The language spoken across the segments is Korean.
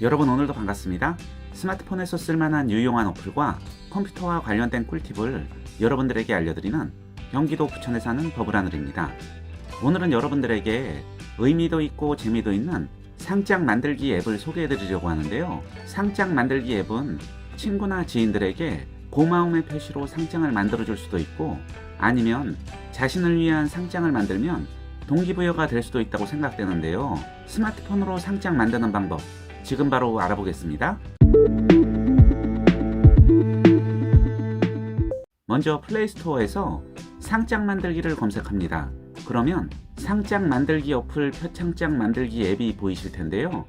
여러분 오늘도 반갑습니다. 스마트폰에서 쓸만한 유용한 어플과 컴퓨터와 관련된 꿀팁을 여러분들에게 알려드리는 경기도 부천에 사는 버블하늘입니다. 오늘은 여러분들에게 의미도 있고 재미도 있는 상장 만들기 앱을 소개해드리려고 하는데요. 상장 만들기 앱은 친구나 지인들에게 고마움의 표시로 상장을 만들어줄 수도 있고 아니면 자신을 위한 상장을 만들면 동기부여가 될 수도 있다고 생각되는데요. 스마트폰으로 상장 만드는 방법 지금 바로 알아보겠습니다. 먼저 플레이스토어에서 상장 만들기를 검색합니다. 그러면 상장 만들기 어플 표창장 만들기 앱이 보이실 텐데요.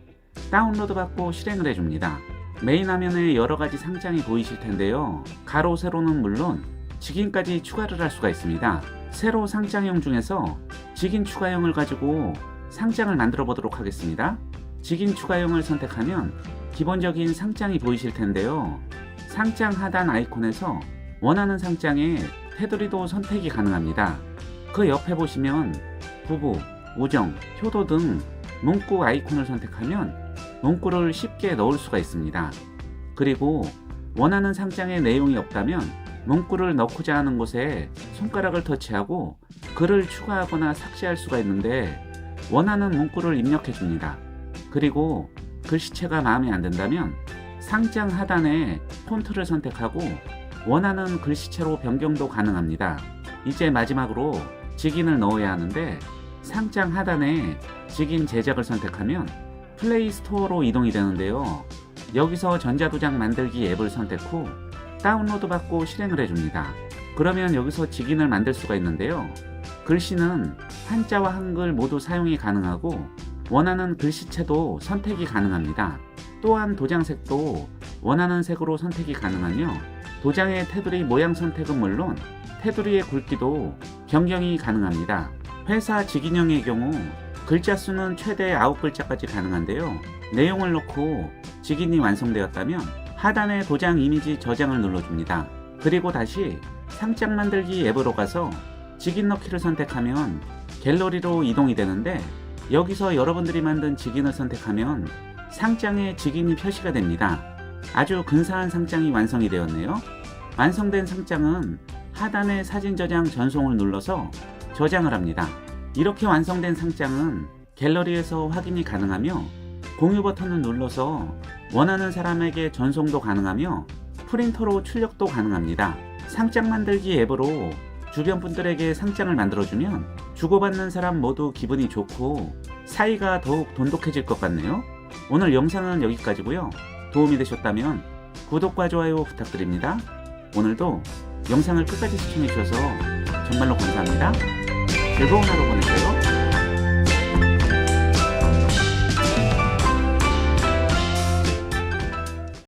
다운로드 받고 실행을 해줍니다. 메인 화면에 여러 가지 상장이 보이실 텐데요. 가로, 세로는 물론 직인까지 추가를 할 수가 있습니다. 세로 상장형 중에서 직인 추가형을 가지고 상장을 만들어 보도록 하겠습니다. 직인 추가형을 선택하면 기본적인 상장이 보이실 텐데요. 상장 하단 아이콘에서 원하는 상장에 테두리도 선택이 가능합니다. 그 옆에 보시면 부부, 우정, 효도 등 문구 아이콘을 선택하면 문구를 쉽게 넣을 수가 있습니다. 그리고 원하는 상장에 내용이 없다면 문구를 넣고자 하는 곳에 손가락을 터치하고 글을 추가하거나 삭제할 수가 있는데 원하는 문구를 입력해 줍니다. 그리고 글씨체가 마음에 안 든다면 상장 하단에 폰트를 선택하고 원하는 글씨체로 변경도 가능합니다. 이제 마지막으로 직인을 넣어야 하는데 상장 하단에 직인 제작을 선택하면 플레이 스토어로 이동이 되는데요. 여기서 전자도장 만들기 앱을 선택 후 다운로드 받고 실행을 해줍니다. 그러면 여기서 직인을 만들 수가 있는데요. 글씨는 한자와 한글 모두 사용이 가능하고 원하는 글씨체도 선택이 가능합니다. 또한 도장색도 원하는 색으로 선택이 가능하며 도장의 테두리 모양 선택은 물론 테두리의 굵기도 변경이 가능합니다. 회사 직인형의 경우 글자 수는 최대 9글자까지 가능한데요. 내용을 넣고 직인이 완성되었다면 하단의 도장 이미지 저장을 눌러줍니다. 그리고 다시 상장 만들기 앱으로 가서 직인 넣기를 선택하면 갤러리로 이동이 되는데 여기서 여러분들이 만든 직인을 선택하면 상장에 직인이 표시가 됩니다. 아주 근사한 상장이 완성이 되었네요. 완성된 상장은 하단의 사진 저장 전송을 눌러서 저장을 합니다. 이렇게 완성된 상장은 갤러리에서 확인이 가능하며 공유 버튼을 눌러서 원하는 사람에게 전송도 가능하며 프린터로 출력도 가능합니다. 상장 만들기 앱으로 주변 분들에게 상장을 만들어주면 주고받는 사람 모두 기분이 좋고 사이가 더욱 돈독해질 것 같네요. 오늘 영상은 여기까지고요. 도움이 되셨다면 구독과 좋아요 부탁드립니다. 오늘도 영상을 끝까지 시청해 주셔서 정말로 감사합니다. 즐거운 하루 보내세요.